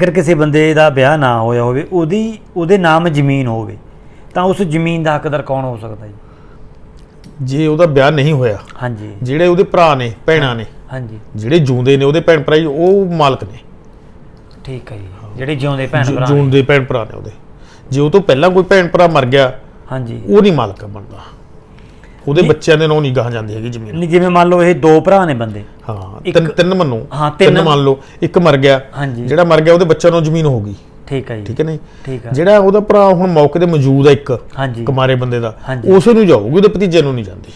ਅਗਰ ਕਿਸੇ ਬੰਦੇ ਦਾ ਵਿਆਹ ਨਾ ਹੋਇਆ ਹੋਵੇ ਉਹਦੀ ਉਹਦੇ ਨਾਮ ਜ਼ਮੀਨ ਹੋਵੇ ਤਾਂ ਉਸ ਜ਼ਮੀਨ ਦਾ ਹੱਕਦਾਰ ਕੌਣ ਹੋ ਸਕਦਾ ਜੀ? ਜੇ ਉਹਦਾ ਵਿਆਹ ਨਹੀਂ ਹੋਇਆ ਹਾਂਜੀ। ਜਿਹੜੇ ਉਹਦੇ ਭਰਾ ਨੇ ਭੈਣਾਂ ਨੇ ਹਾਂਜੀ। ਜਿਹੜੇ ਜੂੰਦੇ ਨੇ ਉਹਦੇ ਭੈਣ ਭਰਾ ਜੀ, ਉਹ ਮਾਲਕ ਨੇ। ਠੀਕ ਹੈ ਜੀ। ਜਿਹੜੇ ਜਿਉਂਦੇ ਭੈਣ ਭਰਾ ਨੇ। ਜੂਨ ਦੇ ਭੈਣ ਭਰਾ ਨੇ ਉਹਦੇ। ਜੇ ਉਹ ਤੋਂ ਪਹਿਲਾਂ ਕੋਈ ਭੈਣ ਭਰਾ ਮਰ ਗਿਆ ਹਾਂਜੀ। ਉਹ ਨਹੀਂ ਮਾਲਕ ਬਣਦਾ। ਉਹਦੇ ਬੱਚਿਆਂ ਦੇ ਨਾਂ ਨਹੀਂ ਗਾਹ ਜਾਂਦੀ ਹੈਗੀ ਜ਼ਮੀਨ। ਨਹੀਂ ਜਿਵੇਂ ਮੰਨ ਲਓ ਇਹ ਦੋ ਭਰਾ ਨੇ ਬੰਦੇ। ਹਾਂ ਤਿੰਨ ਤਿੰਨ ਮੰਨੋ। ਹਾਂ, ਤਿੰਨ- ਮੰਨ ਲਓ ਇੱਕ ਮਰ ਗਿਆ। ਹਾਂਜੀ। ਜਿਹੜਾ ਮਰ ਗਿਆ ਉਹਦੇ ਬੱਚਿਆਂ ਨੂੰ ਜ਼ਮੀਨ ਹੋ ਗਈ। ਠੀਕ ਹੈ ਜੀ। ਠੀਕ ਹੈ ਨਹੀਂ? ਠੀਕ ਹੈ। ਜਿਹੜਾ ਉਹਦਾ ਭਰਾ ਹੁਣ ਮੌਕੇ ਤੇ ਮੌਜੂਦ ਹੈ ਇੱਕ ਹਾਂਜੀ। ਕੁਮਾਰੇ ਬੰਦੇ ਦਾ ਹਾਂਜੀ। ਉਸੇ ਨੂੰ ਜਾਊਗੀ ਉਹਦੇ ਭਤੀਜੇ ਨੂੰ ਨਹੀਂ ਜਾਂਦੀ।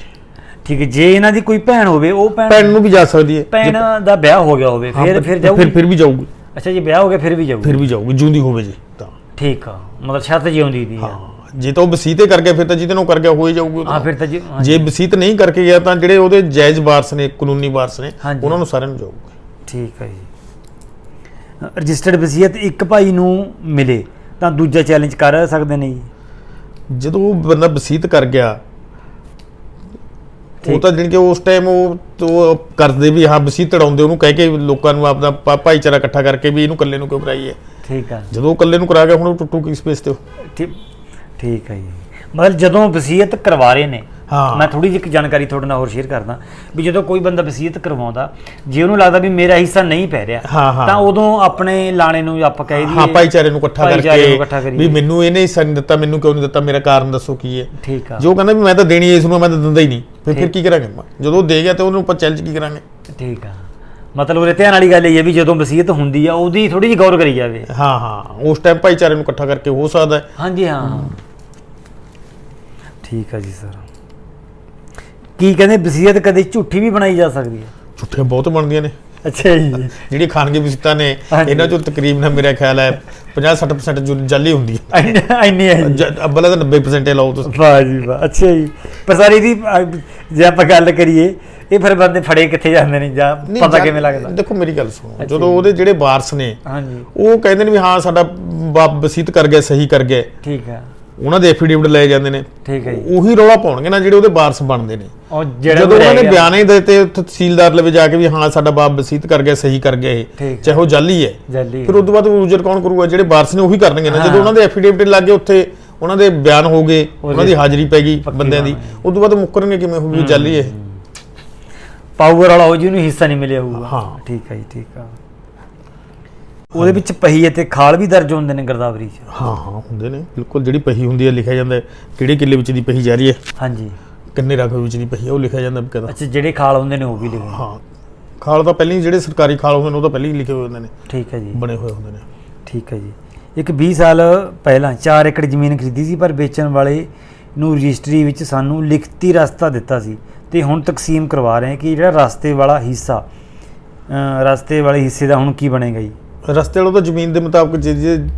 ਠੀਕ ਹੈ ਜੇ ਇਹਨਾਂ ਦੀ ਕੋਈ ਭੈਣ ਹੋਵੇ ਉਹ ਭੈਣ ਭੈਣ ਨੂੰ ਵੀ ਜਾ ਸਕਦੀ ਹੈ। ਭੈਣ ਦਾ ਵਿਆਹ ਹੋ ਗਿਆ ਹੋਵੇ ਫਿਰ ਫਿਰ ਜਾਊਗੀ। ਫਿਰ ਫਿਰ ਵੀ ਜਾਊਗੀ। ਅੱਛਾ ਜੇ ਵਿਆਹ ਹੋ ਗਿਆ ਫਿਰ ਵੀ ਜਾਊਗੀ। ਫਿਰ ਵੀ ਜਾਊਗੀ ਜੂੰਦੀ ਹੋਵੇ ਜੀ ਤਾਂ। ਠੀਕ ਆ ਮਤਲਬ ਛੱਤ ਜਿਉਂਦੀ ਦੀ ਆ। ਹਾਂ। ਜੇ ਤਾਂ ਉਹ ਵਸੀਤੇ ਕਰ ਗਿਆ ਫਿਰ ਤਾਂ ਜਿਹਦੇ ਨੂੰ ਕਰ ਗਿਆ ਹੋ ਹੀ ਜਾਊਗੀ ਹਾਂ। ਫਿਰ ਤਾਂ ਜੀ ਹਾਂ, ਜੇ ਵਸੀਤ ਨਹੀਂ ਕਰਕੇ ਗਿਆ ਤਾਂ ਜਿਹੜੇ ਉਹਦੇ ਜਾਇਜ਼ ਵਾਰਸ ਨੇ ਕਾਨੂੰਨੀ ਵਾਰਸ ਨੇ ਹਾਂਜੀ। ਉਹਨਾਂ ਨੂੰ ਸਾਰਿਆਂ ਨੂੰ ਜਾਊਗੀ ਠੀਕ ਹੈ ਜੀ ਰਜਿਸਟਰਡ ਵਸੀਅਤ ਇੱਕ ਭਾਈ ਨੂੰ ਮਿਲੇ ਤਾਂ ਦੂਜਾ ਚੈਲੰਜ ਕਰ ਸਕਦੇ ਨੇ ਜੀ ਜਦੋਂ ਉਹ ਬੰਦਾ ਵਸੀਤ ਕਰ ਗਿਆ ਉਹ ਠੀਕ। ਤਾਂ ਜਾਣੀ ਕਿ ਉਸ ਟਾਈਮ ਉਹ ਤੋਂ ਕਰਦੇ ਵੀ ਹਾਂ ਵਸੀਤ ਤੜਾਉਂਦੇ ਉਹਨੂੰ ਕਹਿ ਕੇ ਲੋਕਾਂ ਨੂੰ ਆਪਦਾ ਭਾ- ਭਾਈਚਾਰਾ ਇਕੱਠਾ ਕਰਕੇ ਵੀ ਇਹਨੂੰ ਇਕੱਲੇ ਨੂੰ ਕਿਉਂ ਕਰਾਈਏ ਠੀਕ ਆ ਜਦੋਂ ਉਹ ਇਕੱਲੇ ਨੂੰ ਕਰਾ ਗਿਆ ਹੁਣ ਉਹ ਟੁੱਟੂ ਕਿਸ ਸਪੇਸ ਤੇ ਉਹ? ਠੀਕ ਠੀਕ ਹੈ ਜੀ ਮਤਲਬ ਜਦੋਂ ਵਸੀਅਤ ਕਰਵਾ ਰਹੇ ਨੇ ਹਾਂ। ਮੈਂ ਥੋੜੀ ਜਿਹੀ ਜਾਣਕਾਰੀ ਤੁਹਾਡੇ ਨਾਲ ਹੋਰ ਸ਼ੇਅਰ ਕਰਦਾ ਵੀ ਜਦੋਂ ਕੋਈ ਬੰਦਾ ਵਸੀਅਤ ਕਰਵਾਉਂਦਾ ਜੇ ਉਹਨੂੰ ਲੱਗਦਾ ਵੀ ਮੇਰਾ ਹਿੱਸਾ ਨਹੀਂ ਪੈ ਰਿਹਾ। ਤਾਂ ਉਦੋਂ ਆਪਣੇ ਲਾਣੇ ਨੂੰ ਆਪਾਂ ਕਹਿ ਦਈਏ ਹਾਂ ਭਾਈਚਾਰੇ ਨੂੰ ਇਕੱਠਾ ਕਰਕੇ। ਵੀ ਮੈਨੂੰ ਇਹਨੇ ਹਿੱਸਾ ਨਹੀਂ ਦਿੱਤਾ ਮੈਨੂੰ ਕਿਉਂ ਨਹੀਂ ਦਿੱਤਾ ਮੇਰਾ ਕਾਰਨ ਦੱਸੋ ਕੀ ਹੈ ਠੀਕ ਆ ਜੋ ਕਹਿੰਦਾ ਵੀ ਮੈਂ ਤਾਂ ਦੇਣੀ ਇਸ ਨੂੰ ਮੈਂ ਤਾਂ ਦਿੰਦਾ ਹੀ ਨਹੀਂ ਫਿਰ। ਕੀ ਕਰਾਂਗੇ? ਜਦੋਂ ਦੇ ਗਿਆ ਤੇ ਉਹਨੂੰ ਆਪਾਂ ਚੈਲੰਜ ਕੀ ਕਰਾਂਗੇ ਠੀਕ ਆ ਮਤਲਬ ਉਰੇ ਧਿਆਨ ਵਾਲੀ ਗੱਲ ਇਹ ਹੈ ਵੀ ਜਦੋਂ ਵਸੀਅਤ ਹੁੰਦੀ ਆ ਉਹਦੀ ਥੋੜੀ ਜਿਹੀ ਗੌਰ ਕਰੀ ਜਾਵੇ। ਹਾਂ ਹਾਂ। ਉਸ ਟਾਈਮ ਭਾਈਚਾਰੇ ਨੂੰ ਇਕੱਠਾ ਕਰਕੇ ਹੋ ਸਕਦਾ ਹੈ। ਹਾਂਜੀ ਹਾਂ। ਠੀਕ ਆ ਜੀ ਸਰ। ਕੀ ਕਹਿੰਦੇ ਵਸੀਅਤ ਕਦੇ ਝੂਠੀ ਵੀ ਬਣਾਈ ਜਾ ਸਕਦੀ ਹੈ? ਝੂਠੀਆਂ ਬਹੁਤ ਬਣਦੀਆਂ ਨੇ। ਅੱਛਾ ਜੀ। ਜਿਹੜੀ ਖਾਨਗੀ ਵਿਸਤਾ ਨੇ ਹਾਂਜੀ। ਇਹਨਾਂ ਚੋਂ ਤਕਰੀਬਨ ਮੇਰਾ ਖਿਆਲ ਹੈ 50-60% ਜੋ ਜਾਲੀ ਹੁੰਦੀ ਹੈ। ਇੰਨੀ ਹੈ ਜੀ। ਜ- ਅੱਬਲ ਤਾਂ 90% ਹੀ ਲਾਓ ਤੁਸੀਂ। ਵਾਹ ਜੀ ਵਾਹ ਅੱਛਾ ਜੀ। ਪਰ ਸਾਰੀ ਦੀ ਅਹ, ਜੇ ਆਪਾਂ ਗੱਲ ਕਰੀਏ ਇਹ ਫਿਰ ਬੰਦੇ ਫੜੇ ਕਿੱਥੇ ਜਾਂਦੇ ਨੇ ਜਾਂ ਨਹੀਂ, ਪਤਾ ਕਿਵੇਂ ਲੱਗਦਾ? ਦੇਖੋ ਮੇਰੀ ਗੱਲ ਸੁਣੋ। ਜਦੋਂ। ਉਹਦੇ ਜਿਹੜੇ ਵਾਰਸ ਨੇ ਹਾਂਜੀ। ਉਹ ਕਹਿੰਦੇ ਨੇ ਵੀ ਹਾਂ ਸਾਡਾ ਬਾਪ ਵਸੀਤ ਕਰ ਗਿਆ ਸਹੀ ਕਰ ਗਿਆ। ਠੀਕ ਹੈ। ਉਹਨਾਂ ਦੇ ਐਫੀਡੇਵਿਟ ਲਏ ਜਾਂਦੇ ਨੇ। ਠੀਕ ਹੈ ਜੀ। ਉਹੀ ਰੌਲਾ ਪਾਉਣਗੇ ਨਾ ਜਿਹੜੇ ਉਹਦੇ ਵਾਰਸ ਬਣਦੇ ਨੇ। ਉਹ ਜਿਹੜਾ ਜਦੋਂ ਉਹਨਾਂ ਨੇ ਬਿਆਨ ਹੀ ਦਿੱਤੇ ਉੱਥੇ ਤਹਿਸੀਲਦਾਰ ਲਵੇ ਜਾ ਕੇ ਵੀ ਹਾਂ ਸਾਡਾ ਬਾਪ ਵਸੀਤ ਕਰ ਗਿਆ ਸਹੀ ਕਰ ਗਿਆ ਇਹ। ਠੀਕ। ਚਾਹੇ ਉਹ ਜਾਲੀ ਹੈ। ਜਲਦੀ ਫਿਰ ਉਸ ਤੋਂ ਬਾਅਦ ਯੂਜ਼ਰ ਕੌਣ ਕਰੂਗਾ? ਜਿਹੜੇ ਵਾਰਸ ਨੇ ਉਹੀ ਕਰਨਗੇ ਨਾ। ਜਦੋਂ ਉਹਨਾਂ ਦੇ ਐਫੀਡੇਵਿਟ ਲੱਗੇ ਉੱਥੇ ਉਹਨਾਂ ਦੇ ਬਿਆਨ ਹੋ ਗਏ ਉਹਨਾਂ ਦੀ ਹਾਜ਼ਰੀ ਪੈ ਗਈ ਬੰਦਿਆਂ ਦੀ। ਉਸ ਤੋਂ ਬਾਅਦ ਮੁੱਕਰਨਗੇ ਕਿਵੇਂ? ਹੋਊਗੀ ਜਾਲੀ ਇਹ। ਪਾਊਰ ਵਾਲਾ ਹੋ ਜੀ ਉਹਨੂੰ ਹਿੱਸਾ ਨਹੀਂ ਮਿਲਿਆ ਹੋਊਗਾ। ਹਾਂ। ਠੀਕ ਹੈ ਜੀ ਠੀਕ ਆ। ਉਹਦੇ ਵਿੱਚ ਪਹੀ ਅਤੇ ਖਾਲ ਵੀ ਦਰਜ ਹੁੰਦੇ ਨੇ ਗਰਦਾਵਰੀ 'ਚ। ਹਾਂ ਹਾਂ ਹੁੰਦੇ ਨੇ। ਬਿਲਕੁਲ ਜਿਹੜੀ ਪਹੀ ਹੁੰਦੀ ਹੈ ਲਿਖਿਆ ਜਾਂਦਾ ਹੈ। ਕਿਹੜੇ ਕਿੱਲੇ ਵਿੱਚ ਦੀ ਪਹੀ ਜਾ ਰਹੀ ਹੈ? ਹਾਂਜੀ। ਕਿੰਨੇ ਰਕਬੇ ਵਿੱਚ ਦੀ ਪਹੀ ਹੈ ਉਹ ਲਿਖਿਆ ਜਾਂਦਾ ਬਕਾਇਦਾ ਅੱਛਾ ਜਿਹੜੇ ਖਾਲ ਹੁੰਦੇ ਨੇ ਉਹ ਵੀ ਲਿਖੇ। ਹਾਂ। ਖਾਲ ਤਾਂ ਪਹਿਲਾਂ ਹੀ ਜਿਹੜੇ ਸਰਕਾਰੀ ਖਾਲ ਹੁੰਦੇ ਨੇ ਉਹ ਤਾਂ ਪਹਿਲਾਂ ਹੀ ਲਿਖੇ ਹੋਏ ਹੁੰਦੇ ਨੇ। ਠੀਕ ਹੈ ਜੀ। ਬਣੇ ਹੋਏ ਹੁੰਦੇ ਨੇ। ਠੀਕ ਹੈ ਜੀ। ਇੱਕ 20 ਸਾਲ ਪਹਿਲਾਂ 4 ਏਕੜ ਜ਼ਮੀਨ ਖਰੀਦੀ ਸੀ ਪਰ ਵੇਚਣ ਵਾਲੇ ਨੂੰ ਰਜਿਸਟਰੀ ਵਿੱਚ ਸਾਨੂੰ ਲਿਖਤੀ ਰਸਤਾ ਦਿੱਤਾ ਸੀ। ਤੇ ਹੁਣ ਤਕਸੀਮ ਕਰਵਾ ਰਹੇ ਕਿ ਜਿਹੜਾ ਰਸਤੇ ਵਾਲਾ ਹਿੱਸਾ ਰਸਤੇ ਵਾਲੇ ਹਿੱਸੇ ਦਾ ਹੁਣ ਕੀ ਬਣੇਗਾ ਜੀ? ਰਸਤੇ ਵਾਲੋਂ ਤਾਂ ਜ਼ਮੀਨ ਦੇ ਮੁਤਾਬਕ ਜੇ-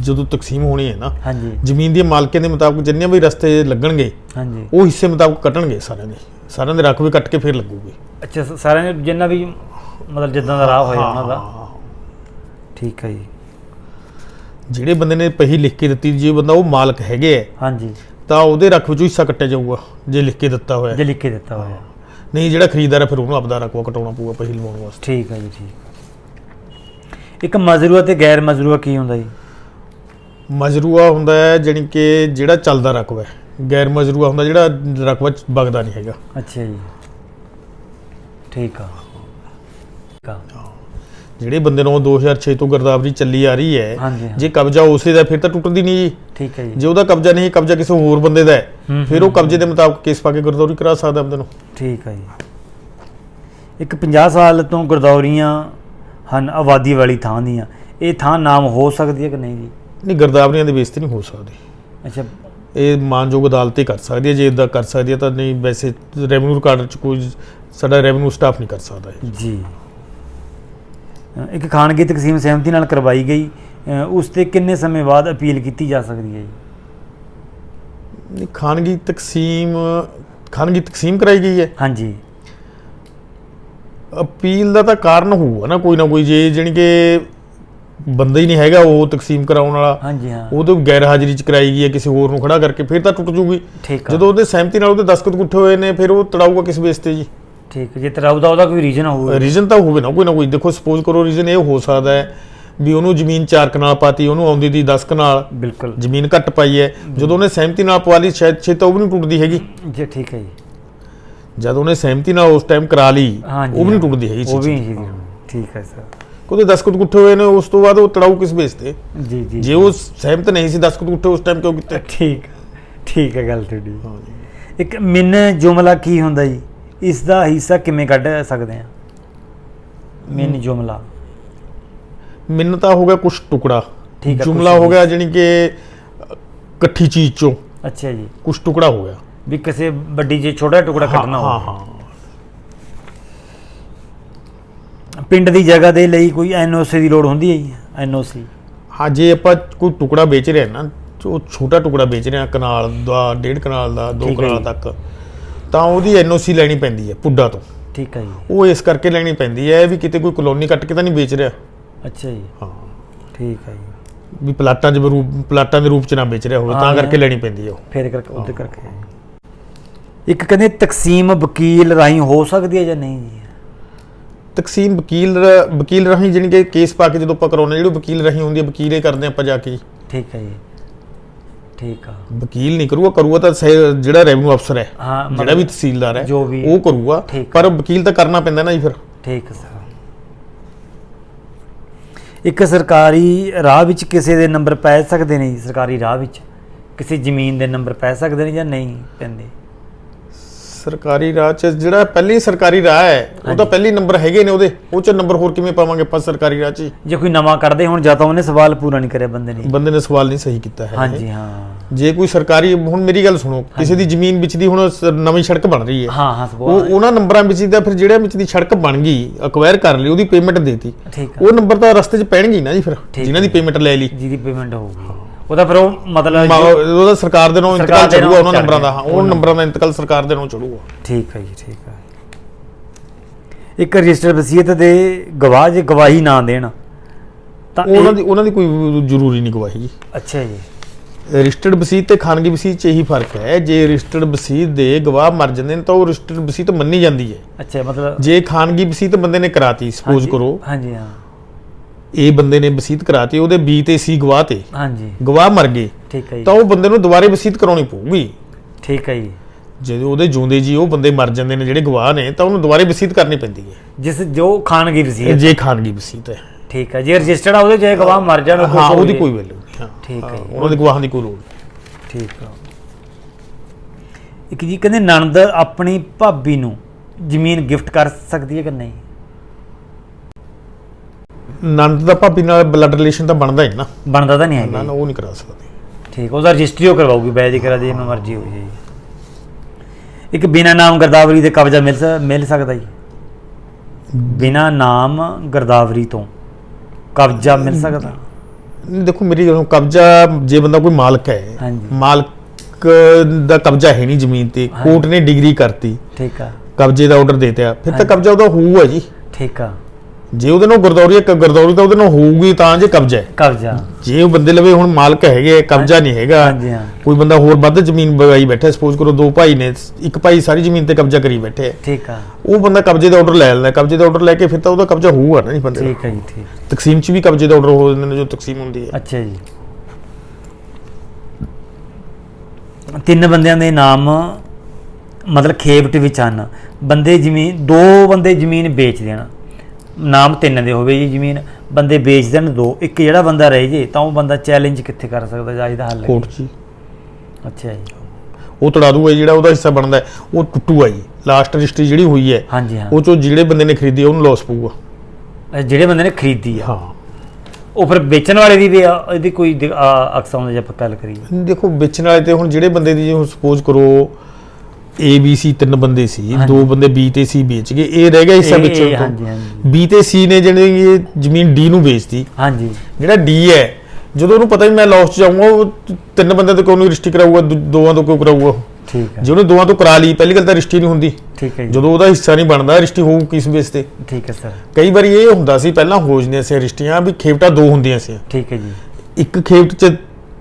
ਜਦੋਂ ਤਕਸੀਮ ਹੋਣੀ ਹੈ ਨਾ ਹਾਂਜੀ। ਜ਼ਮੀਨ ਦੀ ਮਾਲਕਾਂ ਦੇ ਮੁਤਾਬਕ ਜਿੰਨੇ ਵੀ ਰਸਤੇ ਲੱਗਣਗੇ ਹਾਂਜੀ। ਉਹ ਹਿੱਸੇ ਮੁਤਾਬਕ ਕੱਟਣਗੇ ਸਾਰਿਆਂ ਦੇ। ਸਾਰਿਆਂ ਦੇ ਰਕਬੇ ਕੱਟ ਕੇ ਫਿਰ ਲੱਗੂਗੇ। ਅੱਛਾ ਸਾਰਿਆਂ ਨੇ ਜਿੰਨਾ ਵੀ ਮਤਲਬ ਜਿੱਦਾਂ ਦਾ ਰਾਹ ਹੋਇਆ ਉਹਨਾਂ ਦਾ। ਠੀਕ ਹੈ ਜੀ। ਜਿਹੜੇ ਬੰਦੇ ਨੇ ਪਹੀ ਲਿਖ ਕੇ ਦਿੱਤੀ ਜੇ ਬੰਦਾ ਉਹ ਮਾਲਕ ਹੈਗੇ ਹੈ ਹਾਂਜੀ। ਤਾਂ ਉਹਦੇ ਰਕਬੇ ਵਿੱਚੋਂ ਹਿੱਸਾ ਕੱਟਿਆ ਜਾਊਗਾ ਜੇ ਲਿਖ ਕੇ ਦਿੱਤਾ ਹੋਇਆ। ਜੇ ਲਿਖ ਕੇ ਦਿੱਤਾ ਹੋਇਆ। ਨਹੀਂ ਜਿਹੜਾ ਖਰੀਦਦਾਰ ਹੈ ਫਿਰ ਉਹਨੂੰ ਆਪਦਾ ਰਕਬਾ ਕਟਾਉਣਾ ਪਊਗਾ ਪਹੀ ਲਵਾਉਣ ਵਾਸਤੇ। ਠੀਕ ਹੈ ਜੀ ਠੀਕ। ਇੱਕ ਮਜ਼ਰੂਆ ਤੇ ਗੈਰ ਮਜ਼ਰੂਆ ਕੀ ਹੁੰਦਾ ਜੀ? ਮਜਰੂਆ ਹੁੰਦਾ ਹੈ ਜਾਣੀ ਕਿ ਜਿਹੜਾ ਚੱਲਦਾ ਰਕਬਾ ਹੈ। ਗੈਰ ਮਜਰੂਆ ਹੁੰਦਾ ਜਿਹੜਾ ਰਕਬਾ ਚ ਵਗਦਾ ਨਹੀਂ ਹੈਗਾ। ਅੱਛਾ ਜੀ। ਠੀਕ ਆ। ਠੀਕ ਆ। ਜਿਹੜੇ ਬੰਦੇ ਨੂੰ 2006 ਤੋਂ ਗਰਦਾਵਰੀ ਚੱਲੀ ਆ ਰਹੀ ਹੈ ਹਾਂਜੀ। ਜੇ ਕਬਜ਼ਾ ਉਸੇ ਦਾ ਫਿਰ ਤਾਂ ਟੁੱਟਦੀ ਨਹੀਂ ਜੀ। ਠੀਕ ਹੈ ਜੀ। ਜੇ ਉਹਦਾ ਕਬਜ਼ਾ ਨਹੀਂ ਕਬਜ਼ਾ ਕਿਸੇ ਹੋਰ ਬੰਦੇ ਦਾ ਹੈ ਫਿਰ ਉਹ ਕਬਜ਼ੇ ਦੇ ਮੁਤਾਬਕ ਕੇਸ ਪਾ ਕੇ ਗਰਦੌਰੀ ਕਰਾ ਸਕਦਾ ਬੰਦੇ ਨੂੰ। ਠੀਕ ਹੈ ਜੀ। ਇੱਕ 50 ਸਾਲ ਤੋਂ ਗਰਦੌਰੀਆਂ ਹਨ ਆਬਾਦੀ ਵਾਲੀ ਥਾਂ ਦੀਆਂ। ਇਹ ਥਾਂ ਨਾਮ ਹੋ ਸਕਦੀ ਹੈ ਕਿ ਨਹੀਂ ਜੀ? ਨਹੀਂ ਗਰਦਾਵਰੀਆਂ ਦੇ ਬੇਸ ਤੇ ਨਹੀਂ ਹੋ ਸਕਦੀ। ਅੱਛਾ। ਇਹ ਮਾਨਯੋਗ ਅਦਾਲਤ ਹੀ ਕਰ ਸਕਦੀ ਹੈ ਜੇ ਇਦਾਂ ਕਰ ਸਕਦੀ ਹੈ ਤਾਂ ਨਹੀਂ ਵੈਸੇ ਰੈਵਨਿਊ ਰਿਕਾਰਡ ਚ ਕੋਈ ਸਾਡਾ ਰੈਵਨਿਊ ਸਟਾਫ ਨਹੀਂ ਕਰ ਸਕਦਾ। ਜੀ। ਇੱਕ ਖਾਨਗੀ ਤਕਸੀਮ ਸਹਿਮਤੀ ਨਾਲ ਕਰਵਾਈ ਗਈ ਉਸ ਤੇ ਕਿੰਨੇ ਸਮੇਂ ਬਾਅਦ ਅਪੀਲ ਕੀਤੀ ਜਾ ਸਕਦੀ ਹੈ ਜੀ? ਖਾਨਗੀ ਤਕਸੀਮ ਖਾਨਗੀ ਤਕਸੀਮ ਕਰਾਈ ਗਈ ਹੈ? ਹਾਂਜੀ। ਅਪੀਲ ਦਾ ਤਾਂ ਕਾਰਨ ਹੋਊਗਾ ਨਾ ਕੋਈ ਨਾ ਕੋਈ ਜੇ ਜਾਣੀ ਕਿ ਬੰਦਾ ਹੀ ਨਹੀਂ ਹੈਗਾ ਉਹ ਤਕਸੀਮ ਕਰਾਉਣ ਵਾਲਾ ਹਾਂਜੀ ਹਾਂ। ਉਹ ਤਾਂ ਗੈਰ ਹਾਜ਼ਰੀ ਚ ਕਰਾਈ ਗਈ ਹੈ ਕਿਸੇ ਹੋਰ ਨੂੰ ਖੜਾ ਕਰਕੇ ਫਿਰ ਤਾਂ ਟੁੱਟ ਜੂਗੀ। ਜਦੋਂ ਉਹਦੇ ਸਹਿਮਤੀ ਨਾਲ ਉਹਦੇ ਦਸਤਖਤ ਗੁੱਠੇ ਹੋਏ ਨੇ ਫਿਰ ਉਹ ਤੜਾਊਗਾ ਕਿਸ ਬੇਸ ਤੇ ਜੀ? ਠੀਕ ਹੈ, ਜੇ ਤਰਾਉ ਦਾ ਉਹਦਾ ਕੋਈ ਰੀਜਨ ਹੋਊਗਾ ਰੀਜ਼ਨ ਤਾਂ ਹੋਵੇ ਨਾ ਕੋਈ ਨਾ ਕੋਈ। ਦੇਖੋ ਸਪੋਜ਼ ਕਰੋ ਰੀਜ਼ਨ ਇਹ ਹੋ ਸਕਦਾ ਹੈ ਵੀ ਉਹਨੂੰ ਜ਼ਮੀਨ ਚਾਰ ਕਨਾਲ ਪਾਤੀ ਉਹਨੂੰ ਆਉਂਦੀ ਦੀ 10 ਕਨਾਲ। ਬਿਲਕੁਲ। ਜ਼ਮੀਨ ਘੱਟ ਪਾਈ ਹੈ। ਜਦੋਂ ਉਹਨੇ ਸਹਿਮਤੀ ਨਾਲ ਪਵਾ ਲਈ ਸ਼ਾਇਦ ਛੇ ਤਾਂ ਉਹ ਵੀ ਨਹੀਂ ਟੁੱਟਦੀ ਹੈਗੀ। ਜੀ ਠੀਕ ਹੈ ਜੀ। ਜਦ ਉਹਨੇ ਸਹਿਮਤੀ ਨਾਲ ਉਸ ਟਾਈਮ ਕਰਾ ਲਈ ਉਹ ਵੀ ਨਹੀਂ ਹਾਂ। ਟੁੱਟਦੀ ਹੈਗੀ ਉਹ ਵੀ। ਨਹੀਂ ਜੀ ਠੀਕ ਹੈ ਸਰ। ਉਹਦੇ 10 ਕੁੱਟ ਗੁੱਠੇ ਹੋਏ ਨੇ ਉਸ ਤੋਂ ਬਾਅਦ ਉਹ ਤੜਾਊ ਕਿਸ ਬੇਸ ਤੇ? ਜੀ ਜੀ ਜੇ ਉਹ ਸਹਿਮਤ ਨਹੀਂ ਸੀ 10 ਕੁੱਟ ਗੁੱਠੇ ਉਸ ਟਾਈਮ ਕਿਉਂ ਕੀਤੇ? ਠੀਕ ਠੀਕ ਹੈ ਗੱਲ ਤੁਹਾਡੀ। ਇੱਕ ਮਿਨ ਜੁਮਲਾ ਕੀ ਹੁੰਦਾ ਜੀ? ਇਸ ਦਾ ਹਿੱਸਾ ਕਿਵੇਂ ਕੱਢ ਸਕਦੇ ਆ ਮਿਨ ਜੁਮਲਾ। ਮਿੰਨ ਤਾਂ ਹੋ ਗਿਆ ਕੁਝ ਟੁਕੜਾ। ਠੀਕ ਹੈ, ਜੁਮਲਾ ਹੋ ਗਿਆ ਜਾਨੀ ਕਿ ਇਕੱਠੀ ਚੀਜ਼ ਚੋਂ। ਅੱਛਾ ਜੀ। ਕੁਝ ਟੁਕੜਾ ਹੋ ਗਿਆ। ਵੀ ਕਿਸੇ ਵੱਡੀ ਜੇ ਛੋਟਾ ਟੁਕੜਾ ਕੱਢਣਾ ਹਾਂ ਹੋਵੇ। ਹਾਂ ਪਿੰਡ ਦੀ ਜਗ੍ਹਾ ਦੇ ਲਈ ਕੋਈ ਐਨਓਸੀ ਦੀ ਲੋੜ ਹੁੰਦੀ ਹੈ ਜੀ? ਐਨਓਸੀ ਹਾਂ ਜੇ ਆਪਾਂ ਕੋਈ ਟੁਕੜਾ ਵੇਚ ਰਹੇ ਹਾਂ ਨਾ ਉਹ ਛੋਟਾ ਟੁਕੜਾ ਵੇਚ ਰਹੇ ਹਾਂ ਕਨਾਲ ਦਾ ਡੇਢ ਕਨਾਲ ਦਾ ਦੋ ਹੈ ਕਨਾਲ। ਤੱਕ। ਤਾਂ ਉਹਦੀ ਐਨਓਸੀ ਲੈਣੀ ਪੈਂਦੀ ਹੈ ਪੁੱਡਾ ਤੋਂ। ਠੀਕ ਹੈ ਜੀ। ਉਹ ਇਸ ਕਰਕੇ ਲੈਣੀ ਪੈਂਦੀ ਹੈ ਵੀ ਕਿਤੇ ਕੋਈ ਕਲੋਨੀ ਕੱਟ ਕੇ ਤਾਂ ਨਹੀਂ ਵੇਚ ਰਿਹਾ। ਅੱਛਾ ਜੀ। ਹਾਂ। ਠੀਕ ਹੈ ਜੀ। ਵੀ ਪਲਾਟਾਂ ਦੇ ਰੂਪ ਪਲਾਟਾਂ ਦੇ ਰੂਪ ਚ ਨਾ ਵੇਚ ਰਿਹਾ ਹੋਵੇ ਤਾਂ ਹਾਂ, ਕਰਕੇ ਲੈਣੀ ਪੈਂਦੀ ਹੈ ਉਹ। ਫੇਰ ਕਰਕੇ ਉਹਦੇ ਕਰਕੇ। ਇੱਕ ਕਹਿੰਦੇ ਤਕਸੀਮ ਵਕੀਲ ਰਾਹੀਂ ਹੋ ਸਕਦੀ ਹੈ ਜਾਂ ਨਹੀਂ ਜੀ? ਤਕਸੀਮ ਵਕੀਲ ਰ- ਵਕੀਲ ਰਾਹੀਂ ਜਾਣੀ ਕਿ ਕੇਸ ਪਾ ਕੇ ਜਦੋਂ ਆਪਾਂ ਕਰਾਉਂਦੇ ਜਿਹੜੇ ਵਕੀਲ ਰਾਹੀਂ ਹੁੰਦੀ ਹੈ ਵਕੀਲੇ ਕਰਦੇ ਆਪਾਂ ਜਾ ਕੇ ਠੀਕ ਹੈ ਜੀ। ਠੀਕ ਆ। ਵਕੀਲ ਨਹੀਂ ਕਰੂਗਾ ਕਰੂਗਾ ਤਾਂ ਸਹਿ- ਜਿਹੜਾ ਰੈਵਨਿਊ ਅਫਸਰ ਹੈ ਹਾਂ ਜਿਹੜਾ ਵੀ ਤਹਿਸੀਲਦਾਰ ਹੈ ਜੋ ਵੀ- ਉਹ ਕਰੂਗਾ। ਠੀਕ। ਪਰ ਵਕੀਲ ਤਾਂ ਕਰਨਾ ਪੈਂਦਾ ਨਾ ਜੀ ਫਿਰ। ਠੀਕ ਹੈ ਸਰ। ਇੱਕ ਸਰਕਾਰੀ ਰਾਹ ਵਿੱਚ ਕਿਸੇ ਦੇ ਨੰਬਰ ਪੈ ਸਕਦੇ ਨੇ ਜੀ ਸਰਕਾਰੀ ਰਾਹ ਵਿੱਚ। ਕਿਸੇ ਜ਼ਮੀਨ ਦੇ ਨੰਬਰ ਪੈ ਸਕਦੇ ਨੇ ਜਾਂ ਨਹੀਂ ਪੈਂਦੇ। ਸਰਕਾਰੀ ਰਾਹ ਚ ਜਿਹੜਾ ਪਹਿਲੀ ਸਰਕਾਰੀ ਰਾਹ ਹੈ ਉਹ ਤਾਂ ਪਹਿਲੀ ਨੰਬਰ ਹੈਗੇ ਨੇ ਉਹਦੇ। ਉਹ ਚ ਨੰਬਰ ਹੋਰ ਕਿਵੇਂ ਪਾਵਾਂਗੇ ਆਪਾਂ ਸਰਕਾਰੀ ਰਾਹ ਚ ਹੀ? ਜੇ ਕੋਈ ਨਵਾਂ ਕੱਢਦੇ ਹੁਣ ਜਾਂ ਤਾਂ ਉਹਨੇ ਸਵਾਲ ਪੂਰਾ ਨਹੀਂ ਕਰਿਆ ਬੰਦੇ ਨੇ। ਬੰਦੇ ਨੇ ਸਵਾਲ ਨਹੀਂ ਸਹੀ ਕੀਤਾ ਹੈ। ਹਾਂਜੀ ਹਾਂ। ਜੇ ਕੋਈ ਸਰਕਾਰੀ ਹੁਣ ਮੇਰੀ ਗੱਲ ਸੁਣੋ ਕਿਸੇ ਦੀ ਜ਼ਮੀਨ ਵਿੱਚ ਦੀ ਹੁਣ ਸ- ਨਵੀਂ ਸੜਕ ਬਣ ਰਹੀ ਹੈ। ਹਾਂ ਹਾਂ ਉਹ ਸਵਾਲ ਉਹਨਾਂ ਨੰਬਰਾਂ ਵਿੱਚ ਦਾ ਫਿਰ ਜਿਹੜਾ ਵਿੱਚ ਦੀ ਸੜਕ ਬਣ ਗਈ ਅਕਵਾਇਰ ਕਰ ਲਈ ਉਹਦੀ ਪੇਮੈਂਟ ਦੇਤੀ। ਠੀਕ ਆ। ਉਹ ਨੰਬਰ ਤਾਂ ਰਸਤੇ 'ਚ ਪੈਣਗੇ ਹੀ ਨਾ ਜੀ ਫਿਰ ਠੀਕ ਜਿਨ੍ਹਾਂ ਦੀ ਪੇਮੈਂਟ ਲੈ ਲਈ। ਜਿਹਦੀ ਪੇਮੈਂਟ ਹੋਊਗੀ। ਉਹਦਾ ਫਿਰ ਉਹ ਮਤਲਬ ਮਾ- ਉਹਦਾ ਸਰਕਾਰ ਦੇ ਸਰਕਾਰ ਇੰਤਕਾਲ ਦੇ ਚੜੂਗਾ ਉਹਨਾਂ ਚੜ੍ਹ ਨੰਬਰਾਂ ਦਾ। ਹਾਂ ਉਹ ਨੰਬਰਾਂ ਦਾ ਇੰਤਕਾਲ ਸਰਕਾਰ ਦੇ ਨਾਮ ਚੜੂਗਾ ਠੀਕ ਹੈ ਜੀ ਠੀਕ ਹੈ। ਇੱਕ ਰਜਿਸਟਰ ਵਸੀਅਤ ਦੇ ਗਵਾਹ ਜੇ ਗਵਾਹੀ ਨਾ ਦੇਣ ਤਾਂ ਉਹਨਾਂ ਦੀ ਉਹਨਾਂ ਦੀ ਕੋਈ ਜ਼ਰੂਰੀ ਨਹੀਂ ਗਵਾਹੀ ਜੀ। ਅੱਛਾ ਜੀ। ਰਜਿਸਟਰਡ ਵਸੀਤ ਤੇ ਖਾਨਗੀ ਵਸੀਤ 'ਚ ਇਹੀ ਫ਼ਰਕ ਹੈ ਜੇ ਰਜਿਸਟਰਡ ਵਸੀਤ ਦੇ ਗਵਾਹ ਮਰ ਜਾਂਦੇ ਨੇ ਤਾਂ ਉਹ ਰਜਿਸਟਰਡ ਵਸੀਤ ਮੰਨੀ ਜਾਂਦੀ ਹੈ। ਅੱਛਾ ਮਤਲਬ ਜੇ ਖਾਨਗੀ ਵਸੀਤ ਬੰਦੇ ਨੇ ਕਰਾਤੀ ਸਪੋਜ਼ ਹਾਂਜੀ, ਕਰੋ। ਹਾਂਜੀ ਹਾਂ। ਇਹ ਬੰਦੇ ਨੇ ਵਸੀਤ ਕਰਾਤੀ ਉਹਦੇ ਬੀ ਤੇ ਸੀ ਗਵਾਹ ਤੇ। ਹਾਂਜੀ। ਗਵਾਹ ਮਰ ਗਏ। ਠੀਕ ਹੈ ਜੀ। ਤਾਂ ਉਹ ਬੰਦੇ ਨੂੰ ਦੁਬਾਰੇ ਵਸੀਤ ਕਰਾਉਣੀ ਪਊਗੀ। ਠੀਕ ਹੈ ਜੀ। ਉਹਦੇ ਜਿਉਂਦੇ ਜੀ ਉਹ ਬੰਦੇ ਮਰ ਜਾਂਦੇ ਨੇ ਜਿਹੜੇ ਗਵਾਹ ਨੇ ਤਾਂ ਉਹਨੂੰ ਦੁਬਾਰੇ ਵਸੀਤ ਕਰਨੀ ਪੈਂਦੀ ਹੈ। ਜਿਸ ਜੋ ਖਾਨਗੀ ਵਸੀਅਤ ਜੇ ਖਾਨਗੀ ਵਸੀਤ ਹੈ। ਠੀਕ ਹੈ ਜੇ ਰਜਿਸਟਰਡ ਆ ਉਹਦੇ ਜੇ ਗਵਾਹ ਮਰ ਜਾਣ ਉਹ ਹਾਂ ਹੋ ਉਹਦੀ। ਕੋਈ ਵੈਲਿਊ ਨਹੀਂ ਹਾਂ। ਠੀਕ ਹੈ ਹਾਂ। ਉਹਨਾਂ ਦੇ ਗਵਾਹਾਂ ਦੀ ਕੋਈ ਲੋੜ ਨਹੀਂ। ਠੀਕ ਆ। ਇੱਕ ਜੀ ਕਹਿੰਦੇ ਨਣਦ ਆਪਣੀ ਭਾਬੀ ਨੂੰ ਜ਼ਮੀਨ ਗਿਫਟ ਕਰ ਸਕਦੀ ਹੈ ਕਿ ਨਹੀਂ? ਨੰਦ ਦਾ ਭਾਬੀ ਨਾਲ ਬਲੱਡ ਰਿਲੇਸ਼ਨ ਤਾਂ ਬਣਦਾ ਹੀ ਨਾ। ਬਣਦਾ ਤਾਂ ਨਹੀਂ ਨਾ ਹੈਗਾ ਨਾ। ਉਹ ਨਹੀਂ ਕਰਾ ਸਕਦੀ। ਠੀਕ ਉਹਦਾ ਰਜਿਸਟਰੀ ਉਹ ਕਰਵਾਉਗੀ ਬੈਜ ਕਰਾ ਦੇ ਜਿਵੇਂ ਮਰਜ਼ੀ ਹੋ ਜੀ ਇੱਕ ਬਿਨਾ ਨਾਮ ਗਰਦਾਵਰੀ ਦੇ ਕਬਜ਼ਾ ਮਿਲ ਸ- ਮਿਲ ਸਕਦਾ ਜੀ। ਬਿਨਾ ਨਾਮ ਗਰਦਾਵਰੀ ਤੋਂ ਕਬਜ਼ਾ ਮਿਲ ਸਕਦਾ। ਦੇਖੋ ਮੇਰੀ ਗੱਲ ਸੁਣੋ, ਕਬਜ਼ਾ ਜੇ ਬੰਦਾ ਕੋਈ ਮਾਲਕ ਹੈ ਹਾਂਜੀ। ਮਾਲਕ ਦਾ ਕਬਜ਼ਾ ਹੈ ਨਹੀਂ ਜ਼ਮੀਨ ਤੇ ਕੋਰਟ ਨੇ ਡਿਗਰੀ ਕਰਤੀ। ਠੀਕ ਆ। ਕਬਜ਼ੇ ਦਾ ਆਰਡਰ ਦੇਤਿਆ ਫਿਰ ਤਾਂ। ਕਬਜ਼ਾ ਉਹਦਾ ਹੋਊਗਾ ਜੀ। ਠੀਕ ਆ। ਜੇ ਉਹਦੇ ਨਾਲ ਗਰਦੌਰੀ ਹੈ ਗਰਦੌਰੀ ਤਾਂ ਉਹਦੇ ਨਾਲ ਹੋਊਗੀ ਤਾਂ ਜੇ ਕਬਜ਼ਾ ਹੈ। ਕਬਜ਼ਾ। ਜੇ ਉਹ ਬੰਦੇ ਲਵੇ ਹੁਣ ਮਾਲਕ ਹੈਗੇ ਕਬਜ਼ਾ ਨਹੀਂ ਹੈਗਾ। ਹਾਂਜੀ ਹਾਂ। ਕੋਈ ਬੰਦਾ ਹੋਰ ਵੱਧ ਜ਼ਮੀਨ ਬਗਾਈ ਬੈਠਾ ਸਪੋਜ਼ ਕਰੋ ਦੋ ਭਾਈ ਨੇ ਇੱਕ ਭਾਈ ਸਾਰੀ ਜ਼ਮੀਨ ਤੇ ਕਬਜ਼ਾ ਕਰੀ ਬੈਠੇ ਹੈ। ਠੀਕ ਆ। ਉਹ ਬੰਦਾ ਕਬਜ਼ੇ ਦਾ ਆਰਡਰ ਲੈ ਲੈਂਦਾ ਕਬਜ਼ੇ ਦਾ ਆਰਡਰ ਲੈ ਕੇ ਫਿਰ ਤਾਂ ਉਹਦਾ ਕਬਜ਼ਾ ਹੋਊਗਾ ਨਾ ਜੀ ਬੰਦੇ ਦਾ। ਠੀਕ ਹੈ ਜੀ ਠੀਕ। ਤਕਸੀਮ 'ਚ ਵੀ ਕਬਜ਼ੇ ਦਾ ਆਰਡਰ ਹੋ ਜਾਂਦੇ ਨੇ ਜੋ ਤਕਸੀਮ ਹੁੰਦੀ ਹੈ। ਅੱਛਾ ਜੀ। ਤਿੰਨ ਬੰਦਿਆਂ ਦੇ ਨਾਮ ਮਤਲਬ ਖੇਪਟ ਵਿੱਚ ਹਨ। ਬੰਦੇ ਜ਼ਮੀਨ ਦੋ ਬੰਦੇ ਜ਼ਮੀਨ ਵੇਚ ਦੇਣ। ਨਾਮ ਤਿੰਨ ਦੇ ਹੋਵੇ ਜੀ ਜ਼ਮੀਨ ਬੰਦੇ ਵੇਚ ਦੇਣ ਦੋ ਇੱਕ ਜਿਹੜਾ ਬੰਦਾ ਰਹਿ ਜੇ ਤਾਂ ਉਹ ਬੰਦਾ ਚੈਲੰਜ ਕਿੱਥੇ ਕਰ ਸਕਦਾ ਜਾਂ ਇਹਦਾ ਹੱਲ ਕੋਰਟ 'ਚ। ਹੀ। ਅੱਛਾ ਜੀ। ਉਹ ਤੜਾ ਦੂਗਾ ਜਿਹੜਾ ਉਹਦਾ ਹਿੱਸਾ ਬਣਦਾ ਹੈ, ਉਹ ਟੁੱਟੂਗਾ ਜੀ। ਲਾਸਟ ਰਜਿਸਟਰੀ ਜਿਹੜੀ ਹੋਈ ਹੈ ਹਾਂਜੀ ਹਾਂ। ਉਹ ਚੋਂ ਜਿਹੜੇ ਬੰਦੇ ਨੇ ਖਰੀਦੀ ਹੈ, ਉਹਨੂੰ ਲਾਸ ਪਊਗਾ। ਜਿਹੜੇ ਬੰਦੇ ਨੇ ਖਰੀਦੀ ਆ? ਹਾਂ। ਉਹ ਫਿਰ ਵੇਚਣ ਵਾਲੇ ਦੀ ਵੀ ਆ, ਇਹਦੀ ਕੋਈ ਅਕਸਾਂ ਦਾ ਜੇ ਆਪਾਂ ਗੱਲ ਕਰੀਏ। ਦੇਖੋ ਵੇਚਣ ਵਾਲੇ ਤੇ ਹੁਣ ਜਿਹੜੇ ਬੰਦੇ ਦੀ ਜੇ ਸਪੋਜ਼ ਕਰੋ A B C ਤਿੰਨ ਬੰਦੇ ਸੀ। ਦੋ ਬੰਦੇ B ਤੇ C ਵੇਚ ਗਏ। ਇਹ ਰਹਿ ਗਿਆ ਹਿੱਸਾ ਤੋਂ ਹਾਂਜੀ ਹਾਂਜੀ। B ਤੇ C ਨੇ ਜਿਹੜੇ ਇਹ ਜ਼ਮੀਨ D ਨੂੰ ਵੇਚਤੀ। ਹਾਂਜੀ। ਜਿਹੜਾ D ਹੈ ਜਦੋਂ ਉਹਨੂੰ ਪਤਾ ਵੀ ਮੈਂ ਲਾਸ 'ਚ ਜਾਊਂਗਾ ਉਹ ਤਿੰਨ ਬੰਦੇ ਤੋਂ ਨਹੀਂ ਰਜਿਸਟਰੀ ਕਰਾਊਗਾ ਦੋਵਾਂ ਤੋਂ ਕਿਉਂ ਕਰਾਊਗਾ? ਠੀਕ ਹੈ। ਜੇ ਉਹਨੇ ਦੋਵਾਂ ਤੋਂ ਕਰਾ ਲਈ ਪਹਿਲੀ ਗੱਲ ਤਾਂ ਰਜਿਸਟਰੀ ਨਹੀਂ ਹੁੰਦੀ। ਠੀਕ ਹੈ ਜਦੋਂ ਉਹਦਾ ਹਿੱਸਾ ਨਹੀਂ ਬਣਦਾ ਰਜਿਸਟਰੀ ਹੋਊ ਕਿਸ ਬੇਸ ਤੇ? ਠੀਕ ਹੈ ਸਰ। ਕਈ ਵਾਰੀ ਇਹ ਹੁੰਦਾ ਸੀ ਪਹਿਲਾਂ ਹੋ ਜਾਂਦੀਆਂ ਸੀ ਰਜਿਸਟਰੀਆਂ ਵੀ ਖੇਪਟਾ ਦੋ ਹੁੰਦੀਆਂ ਸੀ। ਠੀਕ ਹੈ ਜੀ। ਇੱਕ ਖੇਪਟ 'ਚ